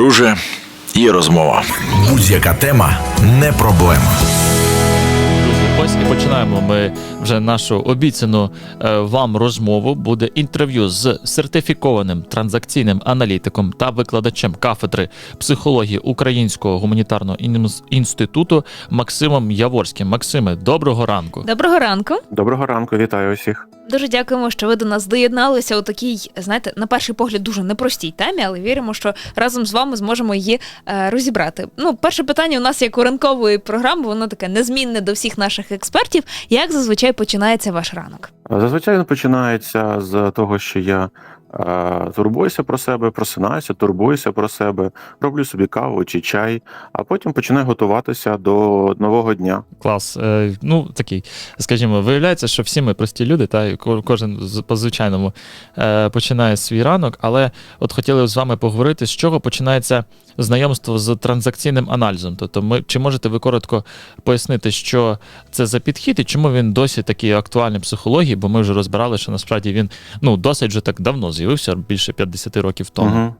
друже, є розмова. Будь-яка тема не проблема. Друзі, ось і починаємо ми вже нашу обіцяну е, вам розмову. Буде інтерв'ю з сертифікованим транзакційним аналітиком та викладачем кафедри психології Українського гуманітарного інс- інституту Максимом Яворським. Максиме, доброго ранку. Доброго ранку. Доброго ранку, вітаю усіх. Дуже дякуємо, що ви до нас доєдналися у такій, знаєте, на перший погляд дуже непростій темі, але віримо, що разом з вами зможемо її е, розібрати. Ну, перше питання у нас як у ранкової програми, воно таке незмінне до всіх наших експертів. Як зазвичай починається ваш ранок? Зазвичай він починається з того, що я турбуюся про себе, просинаюся, турбуюся про себе, роблю собі каву чи чай, а потім починаю готуватися до нового дня. Клас. Е, ну, такий, скажімо, виявляється, що всі ми прості люди, та кожен по-звичайному е, починає свій ранок, але от хотіли з вами поговорити, з чого починається знайомство з транзакційним аналізом. Тобто, ми, чи можете ви коротко пояснити, що це за підхід і чому він досі такий актуальний психології, бо ми вже розбирали, що насправді він ну, досить вже так давно з'явився, більше 50 років тому.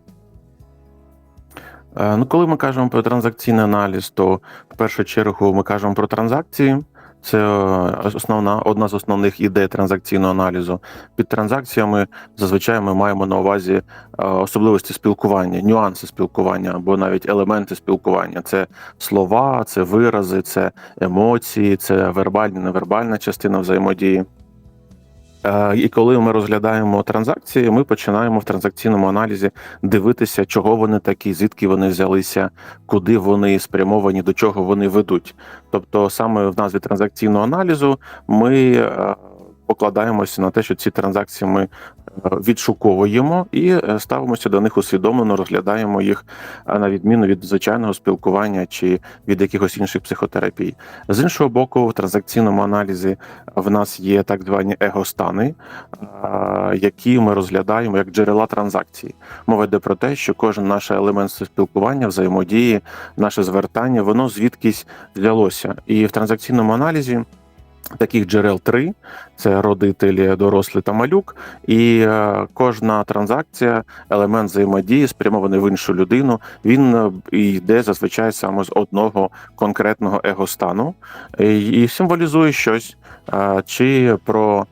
Е, Ну, коли ми кажемо про транзакційний аналіз, то в першу чергу ми кажемо про транзакції. Це е, основна одна з основних ідей транзакційного аналізу. Під транзакціями зазвичай ми маємо на увазі е, особливості спілкування, нюанси спілкування або навіть елементи спілкування. Це слова, це вирази, це емоції, це вербальна, невербальна частина взаємодії. Е, І коли ми розглядаємо транзакції, ми починаємо в транзакційному аналізі дивитися, чого вони такі, звідки вони взялися, куди вони спрямовані, до чого вони ведуть. Тобто, саме в назві транзакційного аналізу ми е, покладаємося на те, що ці транзакції ми е, відшуковуємо і е, ставимося до них усвідомлено, розглядаємо їх е, на відміну від звичайного спілкування чи від якихось інших психотерапій. З іншого боку, в транзакційному аналізі в нас є так звані егостани, які ми розглядаємо як джерела транзакцій. Мова йде про те, що кожен наш елемент спілкування, взаємодії, наше звертання, воно звідкись взялося. І в транзакційному аналізі. Таких джерел три: це родителі, дорослий та малюк, і е, кожна транзакція, елемент взаємодії, спрямований в іншу людину. Він е, йде зазвичай саме з одного конкретного егостану і, символізує щось, е, чи про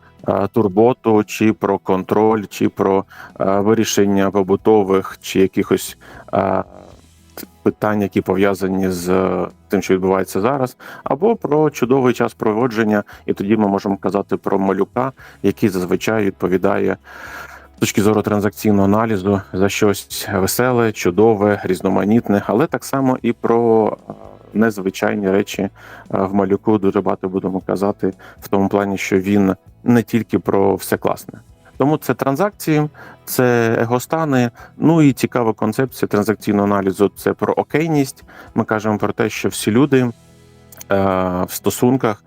турботу, чи про контроль, чи про вирішення побутових чи якихось питань, які пов'язані з тим, що відбувається зараз, або про чудовий час проводження, і тоді ми можемо казати про малюка, який зазвичай відповідає. З точки зору транзакційного аналізу за щось веселе, чудове, різноманітне, але так само і про е, незвичайні речі е, в малюку дуже багато будемо казати в тому плані, що він не тільки про все класне. Тому це транзакції, це егостани. Ну і цікава концепція транзакційного аналізу це про окейність. Ми кажемо про те, що всі люди е, в стосунках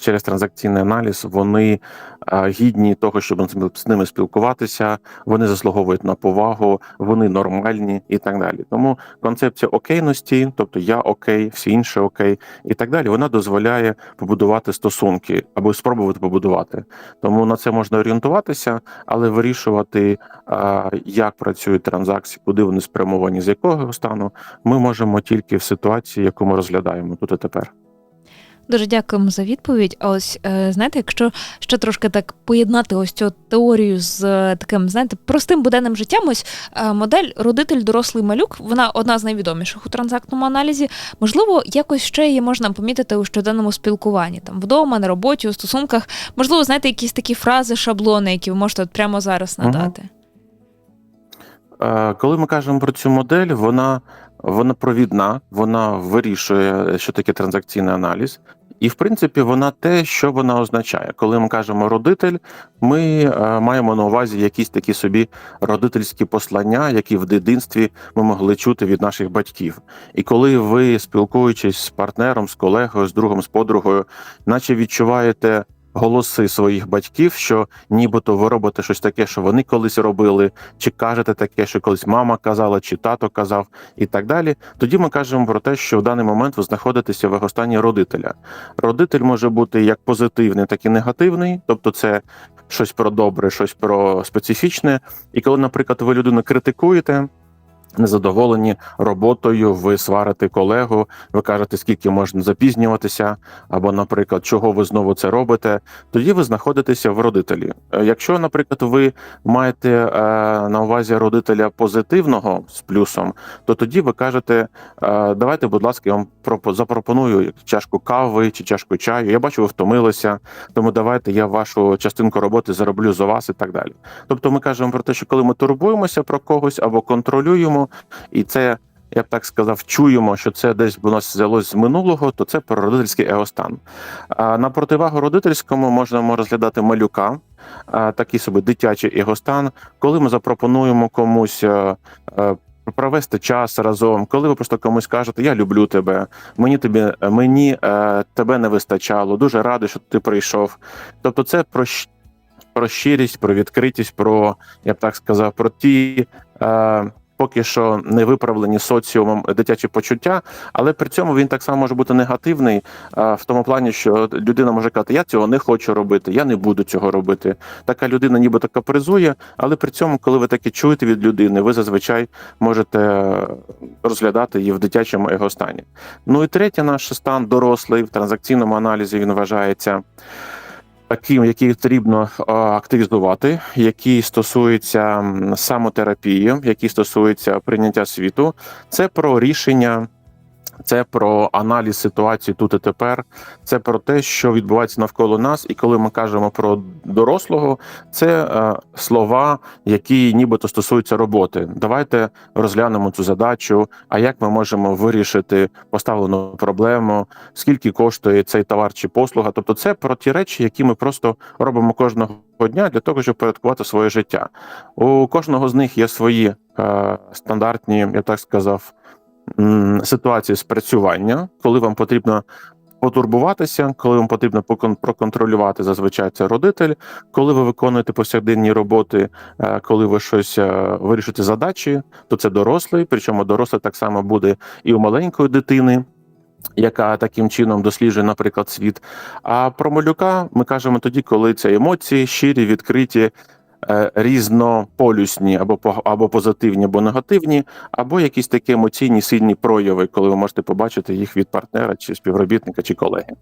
через транзакційний аналіз вони гідні того, щоб з ними- спілкуватися, вони заслуговують на повагу, вони нормальні і так далі. Тому концепція окейності, тобто я окей, всі інші окей, і так далі, вона дозволяє побудувати стосунки або спробувати побудувати. Тому на це можна орієнтуватися, але вирішувати, як працюють транзакції, куди вони спрямовані, з якого стану, ми можемо тільки в ситуації, яку ми розглядаємо тут і тепер. Дуже дякуємо за відповідь. А ось е, знаєте, якщо ще трошки так поєднати ось цю теорію з е, таким, знаєте, простим буденним життям, ось е, модель родитель, дорослий малюк, вона одна з найвідоміших у транзактному аналізі. Можливо, якось ще її можна помітити у щоденному спілкуванні, там вдома, на роботі, у стосунках. Можливо, знаєте, якісь такі фрази, шаблони, які ви можете от прямо зараз надати. Коли ми кажемо про цю модель, вона, вона провідна, вона вирішує, що таке транзакційний аналіз. І, в принципі, вона те, що вона означає. Коли ми кажемо родитель, ми е, маємо на увазі якісь такі собі родительські послання, які в дитинстві ми могли чути від наших батьків. І коли ви спілкуючись з партнером, з колегою, з другом, з подругою, наче відчуваєте голоси своїх батьків, що нібито ви робите щось таке, що вони колись робили, чи кажете таке, що колись мама казала, чи тато казав, і так далі. Тоді ми кажемо про те, що в даний момент ви знаходитеся в стані родителя. Родитель може бути як позитивний, так і негативний, тобто це щось про добре, щось про специфічне. І коли, наприклад, ви людину критикуєте. Незадоволені роботою, ви сварите колегу, ви кажете, скільки можна запізнюватися, або, наприклад, чого ви знову це робите. Тоді ви знаходитеся в родителі. Е, Якщо, наприклад, ви маєте е, на увазі родителя позитивного з плюсом, то тоді ви кажете: е, давайте, будь ласка, я вам пропо- запропоную чашку кави чи чашку чаю. Я бачу, ви втомилися, тому давайте я вашу частинку роботи зароблю за вас і так далі. Тобто, ми кажемо про те, що коли ми турбуємося про когось або контролюємо, і це. Я б так сказав, чуємо, що це десь у нас взялось з минулого, то це про родительський егостан. А на противагу родительському можемо розглядати малюка, такий собі дитячий егостан, коли ми запропонуємо комусь е, е, провести час разом, коли ви просто комусь кажете, я люблю тебе, мені тобі мені е, тебе не вистачало, дуже радий, що ти прийшов. Тобто, це про, про щирість, про відкритість, про я б так сказав, про ті. Е, Поки що не виправлені соціумом дитячі почуття, але при цьому він так само може бути негативний а, в тому плані, що людина може казати, я цього не хочу робити, я не буду цього робити. Така людина нібито капризує, але при цьому, коли ви таке чуєте від людини, ви зазвичай можете е, розглядати її в дитячому егостані. Ну і третє, наш стан дорослий в транзакційному аналізі він вважається. Таким, який потрібно активізувати, який стосується самотерапії, який стосується прийняття світу, це про рішення, це про аналіз ситуації тут і тепер, це про те, що відбувається навколо нас. І коли ми кажемо про дорослого, це е, слова, які нібито стосуються роботи. Давайте розглянемо цю задачу. А як ми можемо вирішити поставлену проблему, скільки коштує цей товар чи послуга? Тобто, це про ті речі, які ми просто робимо кожного дня для того, щоб порядкувати своє життя. У кожного з них є свої е, стандартні, я так сказав, м, ситуації спрацювання, коли вам потрібно потурбуватися, коли вам потрібно проконтролювати, зазвичай це родитель, коли ви виконуєте повсякденні роботи, е, коли ви щось е, вирішуєте задачі, то це дорослий. Причому дорослий так само буде і у маленької дитини. Яка таким чином досліджує, наприклад, світ. А про малюка ми кажемо тоді, коли це емоції щирі, відкриті, різнополюсні, або або позитивні, або негативні, або якісь такі емоційні сильні прояви, коли ви можете побачити їх від партнера, чи співробітника, чи колеги.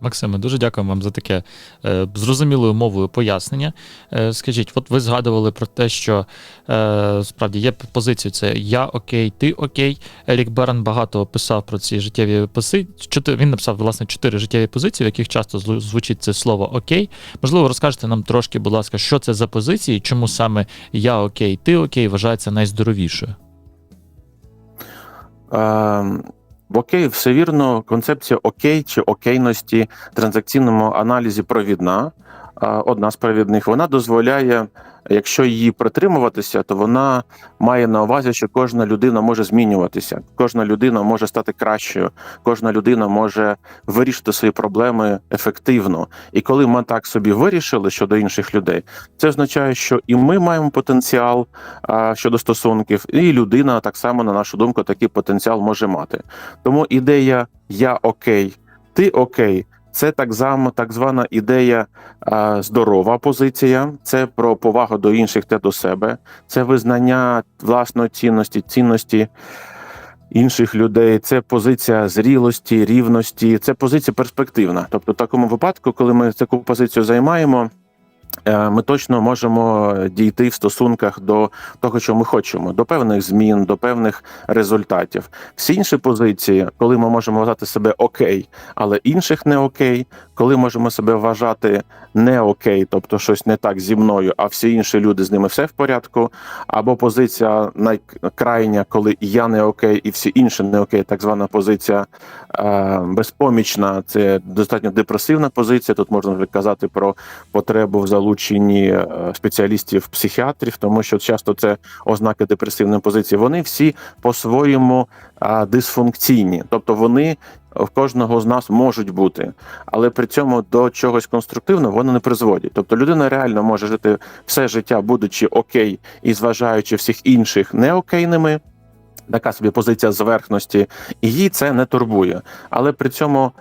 Максиме, дуже дякую вам за таке е, зрозумілою мовою пояснення. Е, скажіть, от ви згадували про те, що е, справді є позиція: це я окей, ти окей. Ерік Берн багато писав про ці життєві позиції. Він написав власне чотири життєві позиції, в яких часто звучить це слово окей. Можливо, розкажете нам трошки, будь ласка, що це за позиції, чому саме я окей, ти окей вважається найздоровішою. Е, в окей, все вірно. Концепція окей чи окейності в транзакційному аналізі провідна. Одна з провідних вона дозволяє, якщо її притримуватися, то вона має на увазі, що кожна людина може змінюватися, кожна людина може стати кращою, кожна людина може вирішити свої проблеми ефективно. І коли ми так собі вирішили щодо інших людей, це означає, що і ми маємо потенціал а, щодо стосунків, і людина так само, на нашу думку, такий потенціал може мати. Тому ідея я окей, ти окей. Це так само так звана ідея здорова позиція. Це про повагу до інших та до себе, це визнання власної цінності, цінності інших людей. Це позиція зрілості, рівності, це позиція перспективна. Тобто, в такому випадку, коли ми таку позицію займаємо. Е, Ми точно можемо дійти в стосунках до того, що ми хочемо, до певних змін, до певних результатів. Всі інші позиції, коли ми можемо вважати себе окей, але інших не окей, коли можемо себе вважати не окей, тобто щось не так зі мною, а всі інші люди з ними все в порядку. Або позиція найкрайня, коли я не окей, і всі інші не окей, так звана позиція е, безпомічна. Це достатньо депресивна позиція. Тут можна вже казати про потребу в залученні е, спеціалістів психіатрів, тому що часто це ознаки депресивної позиції. Вони всі по-своєму дисфункційні, тобто вони в кожного з нас можуть бути, але при цьому до чогось конструктивного вони не призводять. Тобто людина реально може жити все життя, будучи окей і зважаючи всіх інших неокейними. Така собі позиція зверхності, і її це не турбує. Але при цьому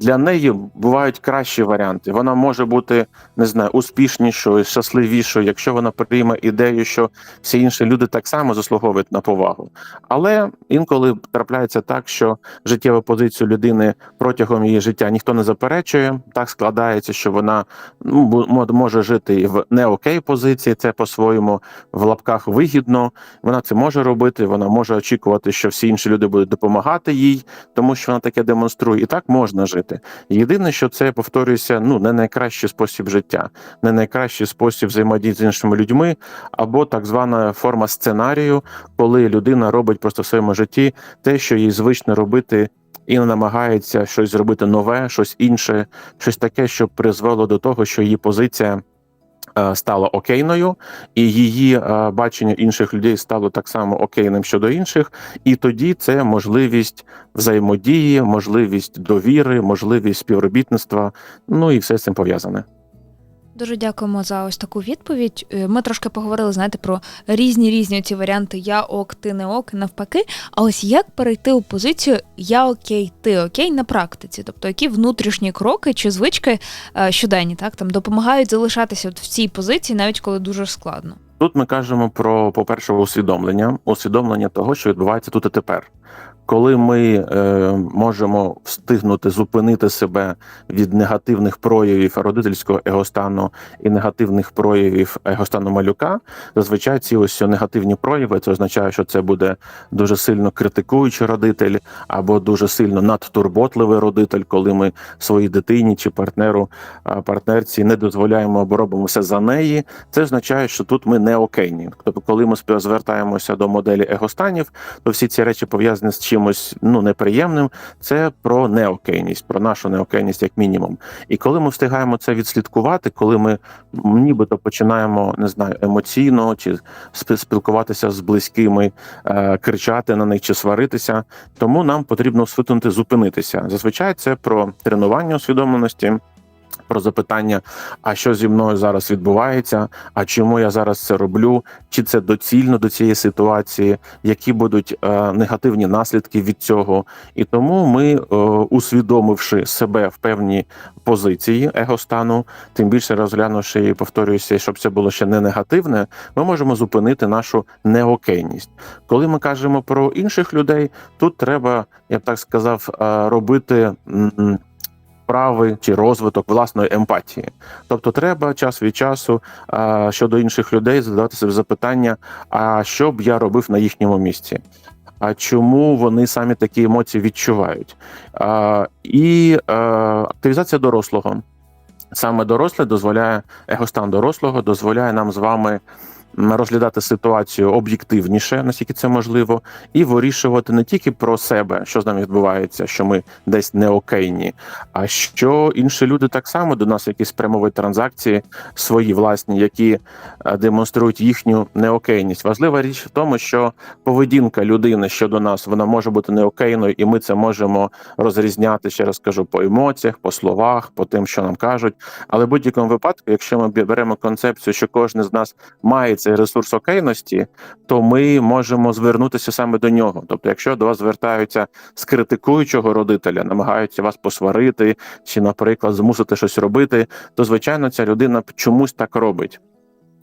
для неї бувають кращі варіанти. Вона може бути не знаю, успішнішою, щасливішою, якщо вона прийме ідею, що всі інші люди так само заслуговують на повагу. Але інколи трапляється так, що життєву позицію людини протягом її життя ніхто не заперечує. Так складається, що вона ну, може жити в не окей позиції. Це по-своєму в лапках вигідно. Вона це може робити. Вона може очікувати, що всі інші люди будуть допомагати їй, тому що вона таке демонструє. Так можна жити. Єдине, що це повторюється, ну не найкращий спосіб життя, не найкращий спосіб взаємодії з іншими людьми, або так звана форма сценарію, коли людина робить просто в своєму житті те, що їй звично робити. І намагається щось зробити нове, щось інше, щось таке, що призвело до того, що її позиція стала окейною, і її е, бачення інших людей стало так само окейним щодо інших. І тоді це можливість взаємодії, можливість довіри, можливість співробітництва. Ну і все з цим пов'язане. Дуже дякуємо за ось таку відповідь. Е, Ми трошки поговорили, знаєте, про різні різні ці варіанти я ок, ти не ок, навпаки. А ось як перейти у позицію я окей, ти окей на практиці? Тобто, які внутрішні кроки чи звички е, щоденні, так там допомагають залишатися от в цій позиції, навіть коли дуже складно. Тут ми кажемо про, по-перше, усвідомлення, усвідомлення того, що відбувається тут і тепер. Коли ми е, можемо встигнути зупинити себе від негативних проявів родительського егостану і негативних проявів егостану малюка, зазвичай ці ось негативні прояви це означає, що це буде дуже сильно критикуючий родитель або дуже сильно надтурботливий родитель, коли ми своїй дитині чи партнеру партнерці не дозволяємо або робимо все за неї. Це означає, що тут ми не окейні. Тобто, коли ми звертаємося до моделі егостанів, то всі ці речі пов'язані з чимось ну неприємним. Це про неокейність, про нашу неокейність як мінімум. І коли ми встигаємо це відслідкувати, коли ми нібито починаємо не знаю емоційно чи спілкуватися з близькими, е, кричати на них чи сваритися, тому нам потрібно усвідомити зупинитися. Зазвичай це про тренування усвідомленості. Про запитання, а що зі мною зараз відбувається, а чому я зараз це роблю, чи це доцільно до цієї ситуації, які будуть е, негативні наслідки від цього. І тому ми, е, усвідомивши себе в певній позиції егостану, тим більше розглянувши і повторююся, щоб це було ще не негативне, ми можемо зупинити нашу неокейність. Коли ми кажемо про інших людей, тут треба, я б так сказав, е, робити. Вправи чи розвиток власної емпатії, тобто треба час від часу а, щодо інших людей задавати собі запитання: а що б я робив на їхньому місці? А чому вони самі такі емоції відчувають? А, і а, активізація дорослого. Саме доросле дозволяє егостан дорослого, дозволяє нам з вами розглядати ситуацію об'єктивніше, наскільки це можливо, і вирішувати не тільки про себе, що з нами відбувається, що ми десь не окейні, а що інші люди так само до нас якісь прямові транзакції свої власні, які е, демонструють їхню неокейність. Важлива річ в тому, що поведінка людини щодо нас вона може бути неокейною, і ми це можемо розрізняти ще раз кажу по емоціях, по словах, по тим, що нам кажуть. Але в будь-якому випадку, якщо ми беремо концепцію, що кожен з нас має цей ресурс окейності, то ми можемо звернутися саме до нього. Тобто, якщо до вас звертаються з критикуючого родителя, намагаються вас посварити чи, наприклад, змусити щось робити, то звичайно ця людина чомусь так робить.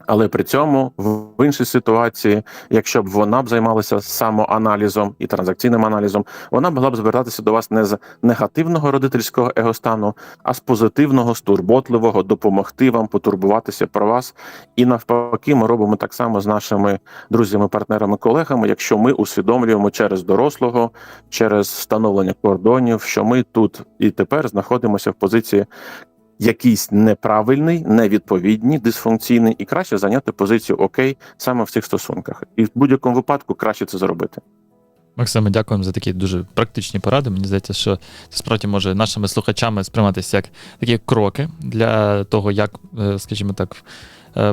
Але при цьому в іншій ситуації, якщо б вона б займалася самоаналізом і транзакційним аналізом, вона могла б звертатися до вас не з негативного родительського егостану, а з позитивного, з турботливого, допомогти вам, потурбуватися про вас. І навпаки, ми робимо так само з нашими друзями, партнерами, колегами, якщо ми усвідомлюємо через дорослого, через встановлення кордонів, що ми тут і тепер знаходимося в позиції якийсь неправильний, невідповідний, дисфункційний, і краще зайняти позицію окей саме в цих стосунках. І в будь-якому випадку краще це зробити. Максиме, дякуємо за такі дуже практичні поради. Мені здається, що це справді може нашими слухачами сприйматися як такі кроки для того, як, е, скажімо так,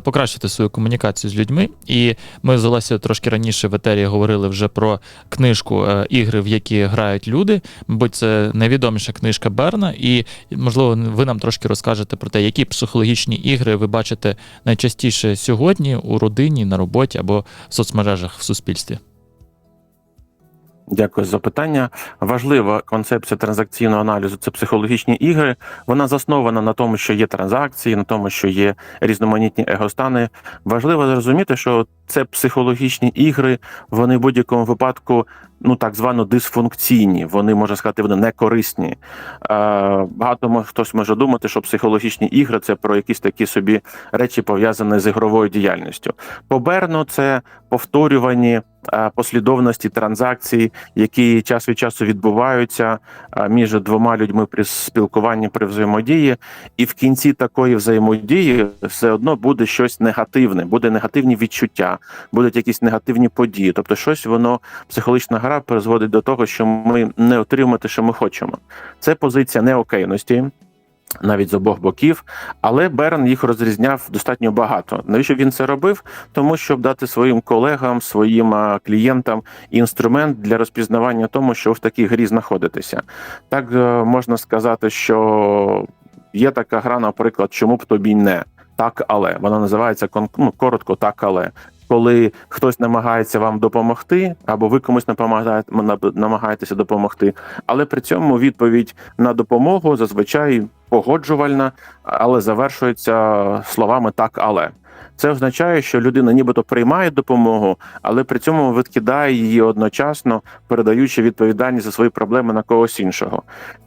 покращити свою комунікацію з людьми. І ми з Олесією трошки раніше в етері говорили вже про книжку е, ігри, в які грають люди. Мабуть, це найвідоміша книжка Берна. І, можливо, ви нам трошки розкажете про те, які психологічні ігри ви бачите найчастіше сьогодні у родині, на роботі або в соцмережах в суспільстві. Дякую за запитання. Важлива концепція транзакційного аналізу це психологічні ігри. Вона заснована на тому, що є транзакції, на тому, що є різноманітні егостани. Важливо зрозуміти, що це психологічні ігри, вони в будь-якому випадку, ну так звано дисфункційні. Вони можна сказати, вони не корисні. Е, багато хтось може думати, що психологічні ігри це про якісь такі собі речі пов'язані з ігровою діяльністю. По Берну це повторювані послідовності транзакцій, які час від часу відбуваються між двома людьми при спілкуванні при взаємодії, і в кінці такої взаємодії все одно буде щось негативне, буде негативні відчуття, будуть якісь негативні події. Тобто, щось воно психологічна гра призводить до того, що ми не отримаємо те, що ми хочемо. Це позиція неокейності. Навіть з обох боків, але Берн їх розрізняв достатньо багато. Навіщо він це робив? Тому щоб дати своїм колегам, своїм клієнтам інструмент для розпізнавання тому, що в такій грі знаходитеся. Так е, можна сказати, що є така гра, наприклад, чому б тобі не так, але вона називається ну, коротко так, але. Коли хтось намагається вам допомогти, або ви комусь намагаєтеся допомогти, але при цьому відповідь на допомогу зазвичай погоджувальна, але завершується словами так, але. Це означає, що людина нібито приймає допомогу, але при цьому відкидає її одночасно, передаючи відповідальність за свої проблеми на когось іншого.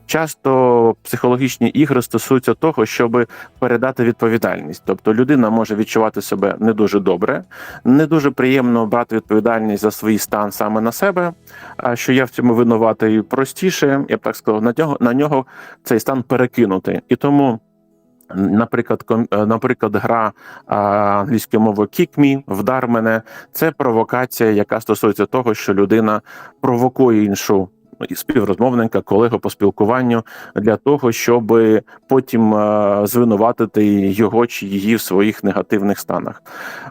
Часто психологічні ігри стосуються того, щоб передати відповідальність. Тобто людина може відчувати себе не дуже добре, не дуже приємно брати відповідальність за свій стан саме на себе. А що я в цьому винуватий простіше, я б так сказав, на нього на нього цей стан перекинути. І тому. Наприклад, е, наприклад, гра англійською мовою «Kick me», вдар мене це провокація, яка стосується того, що людина провокує іншу співрозмовника, колегу по спілкуванню для того, щоб потім е, звинуватити його чи її в своїх негативних станах.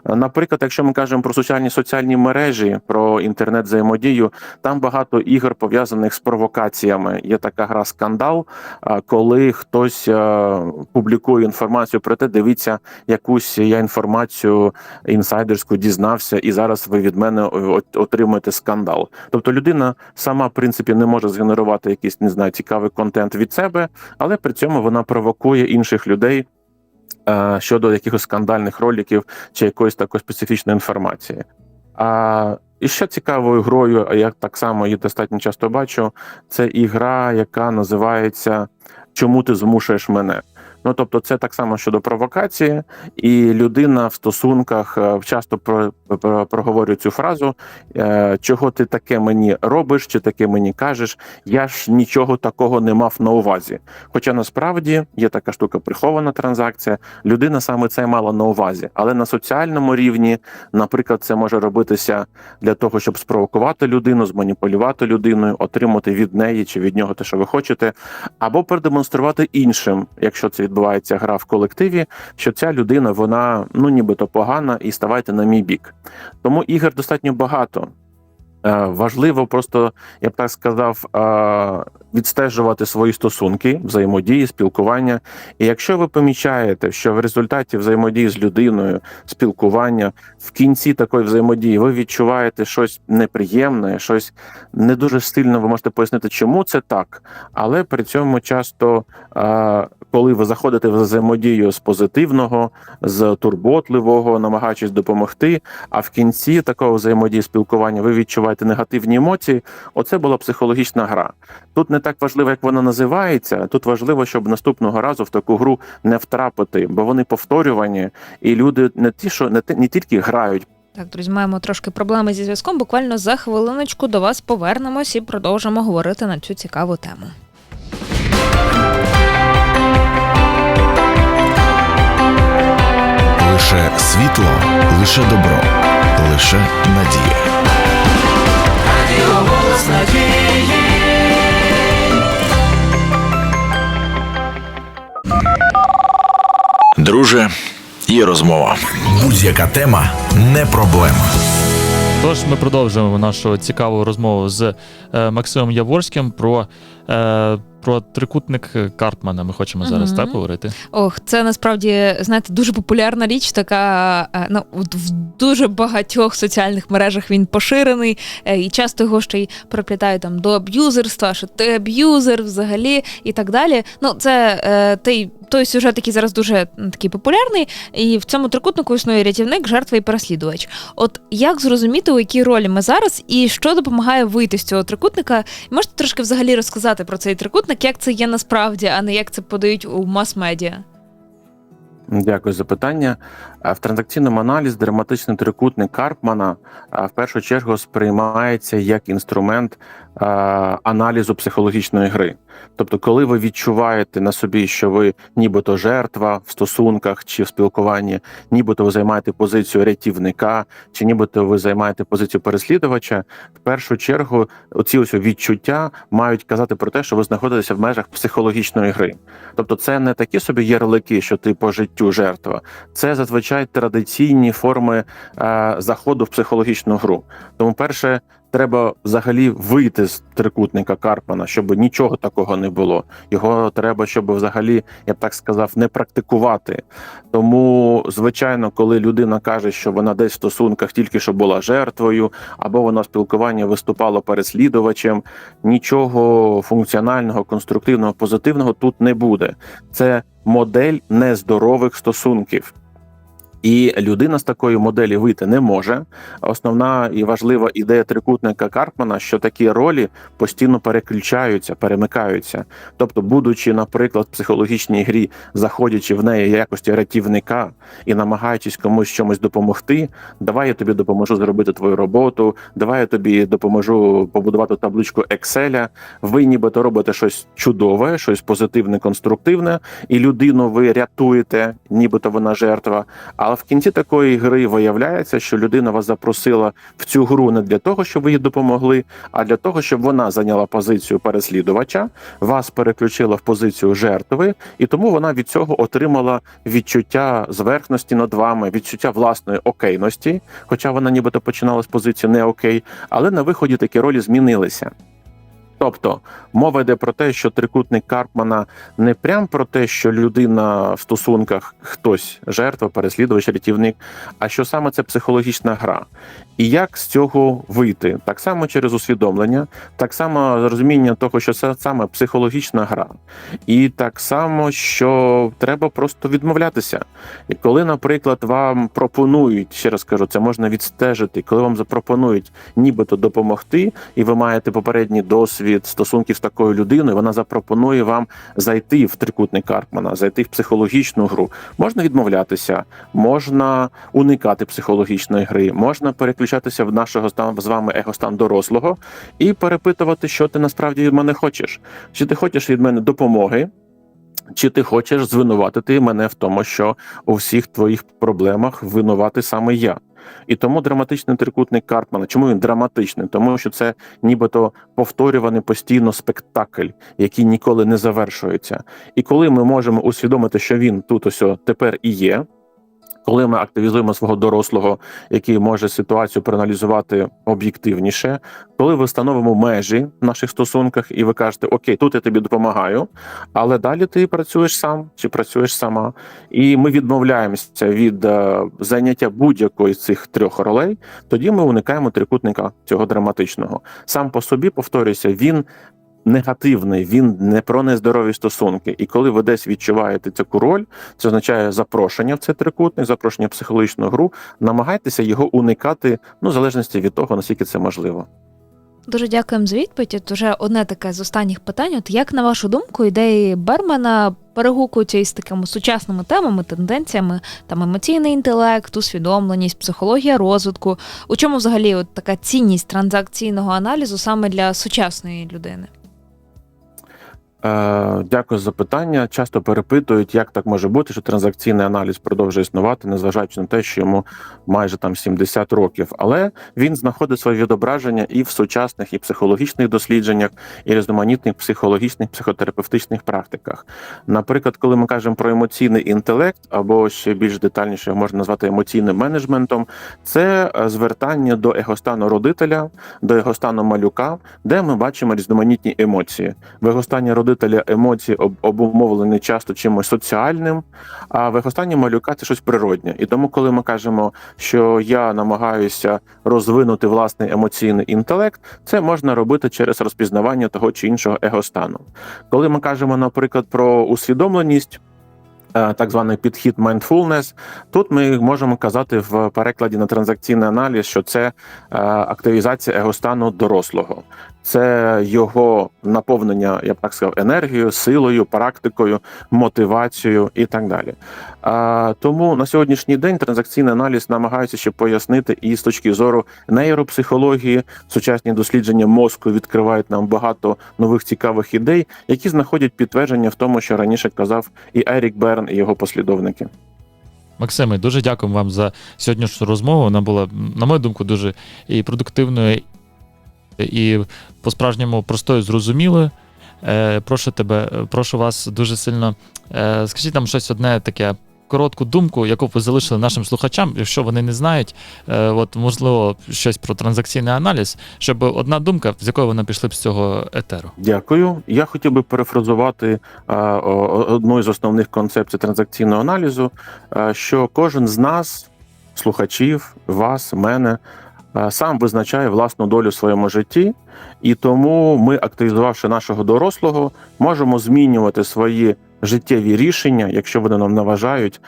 Е, Наприклад, якщо ми кажемо про соціальні соціальні мережі, про інтернет взаємодію, там багато ігор пов'язаних з провокаціями. Є така гра скандал, а, коли хтось е, публікує інформацію про те, дивіться, якусь я інформацію інсайдерську дізнався, і зараз ви від мене отримуєте скандал. Тобто людина сама, в принципі, не може згенерувати якийсь не знаю, цікавий контент від себе, але при цьому вона провокує інших людей. е, Щодо якихось скандальних роликів чи якоїсь такої специфічної інформації. А і ще цікавою грою, а я так само її достатньо часто бачу, це ігра, яка називається Чому ти змушуєш мене? Ну тобто, це так само щодо провокації, і людина в стосунках е, часто про, про, проговорює цю фразу: е, чого ти таке мені робиш, чи таке мені кажеш. Я ж нічого такого не мав на увазі. Хоча насправді є така штука прихована транзакція. Людина саме це мала на увазі, але на соціальному рівні, наприклад, це може робитися для того, щоб спровокувати людину, зманіпулювати людиною, отримати від неї чи від нього те, що ви хочете, або продемонструвати іншим, якщо це гра в колективі, що ця людина вона ну нібито погана, і ставайте на мій бік. Тому ігор достатньо багато. Е, Важливо просто, я б так сказав, е, відстежувати свої стосунки, взаємодії, спілкування. І якщо ви помічаєте, що в результаті взаємодії з людиною, спілкування в кінці такої взаємодії ви відчуваєте щось неприємне, щось не дуже сильно, ви можете пояснити, чому це так, але при цьому часто, коли ви заходите в взаємодію з позитивного, з турботливого, намагаючись допомогти, а в кінці такого взаємодії спілкування ви відчуваєте негативні емоції. Оце була психологічна гра. Тут не так важливо, як вона називається. Тут важливо, щоб наступного разу в таку гру не втрапити, бо вони повторювані, і люди не ті, що не, те- не тільки грають. Так, друзі, маємо трошки проблеми зі зв'язком. Буквально за хвилиночку до вас повернемось і продовжимо говорити на цю цікаву тему. Лише світло, лише добро, лише надія. Розмова. Будь-яка тема не проблема. Тож ми продовжуємо нашу цікаву розмову з е, Максимом Яворським про Е, про трикутник Картмана ми хочемо зараз Мгм. так поговорити. Ох, це насправді знаєте дуже популярна річ. Така е, ну от в дуже багатьох соціальних мережах він поширений, е, і часто його ще й приплітають там до аб'юзерства, що ти аб'юзер взагалі і так далі. Ну, це е, той, той сюжет, який зараз дуже такий популярний, і в цьому трикутнику існує рятівник, жертва і переслідувач. От як зрозуміти, у якій ролі ми зараз, і що допомагає вийти з цього трикутника? Можете трошки взагалі розказати про цей трикутник, як це є насправді, а не як це подають у мас-медіа? Дякую за питання. В транзакційному аналізі драматичний трикутник Карпмана в першу чергу сприймається як інструмент аналізу психологічної гри. Тобто, коли ви відчуваєте на собі, що ви нібито жертва в стосунках чи в спілкуванні, нібито ви займаєте позицію рятівника, чи нібито ви займаєте позицію переслідувача, в першу чергу оці ось відчуття мають казати про те, що ви знаходитеся в межах психологічної гри. Тобто, це не такі собі ярлики, що ти по життю жертва. Це зазвичай традиційні форми е, заходу в психологічну гру. Тому, перше, треба взагалі вийти з трикутника Карпмана, щоб нічого такого не було. Його треба, щоб взагалі, я б так сказав, не практикувати. Тому, звичайно, коли людина каже, що вона десь в стосунках тільки що була жертвою, або вона в спілкуванні виступала переслідувачем, нічого функціонального, конструктивного, позитивного тут не буде. Це модель нездорових стосунків. І людина з такої моделі вийти не може. Основна і важлива ідея трикутника Карпмана, що такі ролі постійно переключаються, перемикаються. Тобто, будучи, наприклад, в психологічній грі, заходячи в неї якості рятівника і намагаючись комусь чомусь допомогти, давай я тобі допоможу зробити твою роботу, давай я тобі допоможу побудувати табличку Excel. Ви нібито робите щось чудове, щось позитивне, конструктивне, і людину ви рятуєте, нібито вона жертва. Але в кінці такої гри виявляється, що людина вас запросила в цю гру не для того, щоб ви їй допомогли, а для того, щоб вона зайняла позицію переслідувача, вас переключила в позицію жертви, і тому вона від цього отримала відчуття зверхності над вами, відчуття власної окейності, хоча вона нібито починала з позиції не окей, але на виході такі ролі змінилися. Тобто мова йде про те, що трикутник Карпмана не прям про те, що людина в стосунках хтось жертва, переслідувач, рятівник, а що саме це психологічна гра. І як з цього вийти? Так само через усвідомлення, так само розуміння того, що це саме психологічна гра, і так само, що треба просто відмовлятися. І коли, наприклад, вам пропонують, ще раз кажу, це можна відстежити, коли вам запропонують нібито допомогти, і ви маєте попередній досвід стосунків з такою людиною, вона запропонує вам зайти в трикутник Карпмана, зайти в психологічну гру. Можна відмовлятися, можна уникати психологічної гри, можна переключатися в нашого з вами егостан дорослого і перепитувати, що ти насправді від мене хочеш. Чи ти хочеш від мене допомоги? Чи ти хочеш звинуватити мене в тому, що у всіх твоїх проблемах винувати саме я? І тому драматичний трикутник Карпмана. Чому він драматичний? Тому що це нібито повторюваний постійно спектакль, який ніколи не завершується. І коли ми можемо усвідомити, що він тут ось тепер і є. Коли ми активізуємо свого дорослого, який може ситуацію проаналізувати об'єктивніше, коли ви встановимо межі в наших стосунках, і ви кажете, окей, тут я тобі допомагаю, але далі ти працюєш сам чи працюєш сама, і ми відмовляємося від е, заняття будь-якої з цих трьох ролей, тоді ми уникаємо трикутника цього драматичного. Сам по собі повторюся, він. Негативний, він не про нездорові стосунки. І коли ви десь відчуваєте таку роль, це означає запрошення в цей трикутник, запрошення в психологічну гру. Намагайтеся його уникати, ну в залежності від того, наскільки це можливо. Дуже дякуємо за відповідь. От уже одне таке з останніх питань. От як на вашу думку, ідеї Бермана перегукуються із такими сучасними темами, тенденціями, там емоційний інтелект, усвідомленість, психологія розвитку. У чому взагалі от така цінність транзакційного аналізу саме для сучасної людини? Е, Дякую за запитання. Часто перепитують, як так може бути, що транзакційний аналіз продовжує існувати, незважаючи на те, що йому майже там 70 років. Але він знаходить своє відображення і в сучасних, і психологічних дослідженнях, і різноманітних психологічних психотерапевтичних практиках. Наприклад, коли ми кажемо про емоційний інтелект, або ще більш детальніше його можна назвати емоційним менеджментом, це е, звертання до егостану родителя, до егостану малюка, де ми бачимо різноманітні емоції. В егостані родителя емоції обумовлені часто чимось соціальним, а в егостані малюка це щось природнє. І тому, коли ми кажемо, що я намагаюся розвинути власний емоційний інтелект, це можна робити через розпізнавання того чи іншого егостану. Коли ми кажемо, наприклад, про усвідомленість. Е, Так званий підхід mindfulness, тут ми можемо казати в перекладі на транзакційний аналіз, що це е, активізація егостану дорослого, це його наповнення, я б так сказав, енергією, силою, практикою, мотивацією і так далі. Тому на сьогоднішній день транзакційний аналіз намагається ще пояснити і з точки зору нейропсихології, сучасні дослідження мозку відкривають нам багато нових цікавих ідей, які знаходять підтвердження в тому, що раніше казав і Ерік Берн, і його послідовники. Максиме, дуже дякуємо вам за сьогоднішню розмову. Вона була, на мою думку, дуже і продуктивною, і по-справжньому простою, зрозумілою. Е, прошу тебе, е, прошу вас дуже сильно. Е, скажіть нам щось одне таке. Коротку думку, яку б ви залишили нашим слухачам, якщо вони не знають, е, от можливо, щось про транзакційний аналіз, щоб одна думка, з якої вони пішли б з цього етеру. Дякую. Я хотів би перефразувати о- одну із основних концепцій транзакційного аналізу, а, що кожен з нас, слухачів, вас, мене, сам визначає власну долю в своєму житті, і тому ми, активізувавши нашого дорослого, можемо змінювати свої життєві рішення, якщо вони нам наважають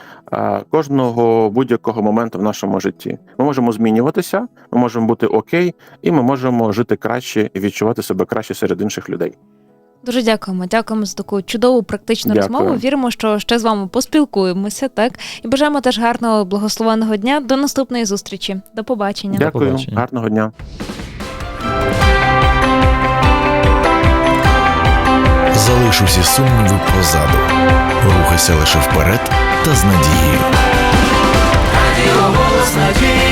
кожного будь-якого моменту в нашому житті. Ми можемо змінюватися, ми можемо бути окей, і ми можемо жити краще і відчувати себе краще серед інших людей. Дуже дякуємо. Дякуємо за таку чудову практичну Дякую. розмову. Віримо, що ще з вами поспілкуємося, так і бажаємо теж гарного благословеного дня. До наступної зустрічі. До побачення. Дякую, побачення. гарного дня. Залиш усі сумніви позаду. Рухайся лише вперед та з надією. Радіо голос надії